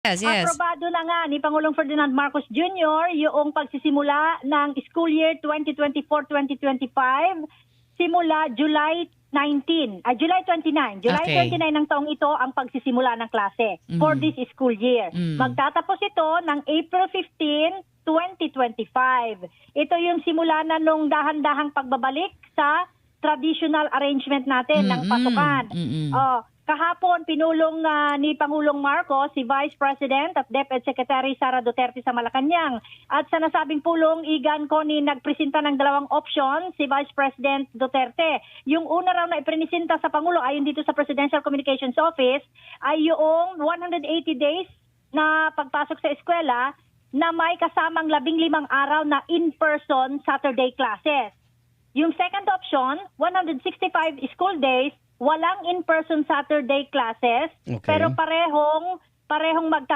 Yes, yes. Aprobado na nga ni Pangulong Ferdinand Marcos Jr. yung pagsisimula ng school year 2024-2025 simula July 19, ah, July 29. July Okay. 29 ng taong ito ang pagsisimula ng klase for Mm. this school year. Mm. Magtatapos ito ng April 15, 2025. Ito yung simula na nung dahan-dahang pagbabalik sa traditional arrangement natin ng Mm-mm. pasukan. Mm-mm. Oh, kahapon pinulong ah, ni Pangulong Marcos si Vice President at DepEd Secretary Sara Duterte sa Malacanang. At sa nasabing pulong, Igan ko ni nagpresenta ng dalawang option si Vice President Duterte. Yung una raw na ipresenta sa Pangulo ayon dito sa Presidential Communications Office ay yung 180 days na pagpasok sa eskwela na may kasamang labing limang araw na in-person Saturday classes. Yung second option, 165 school days, walang in-person Saturday classes, Okay. pero parehong parehong magta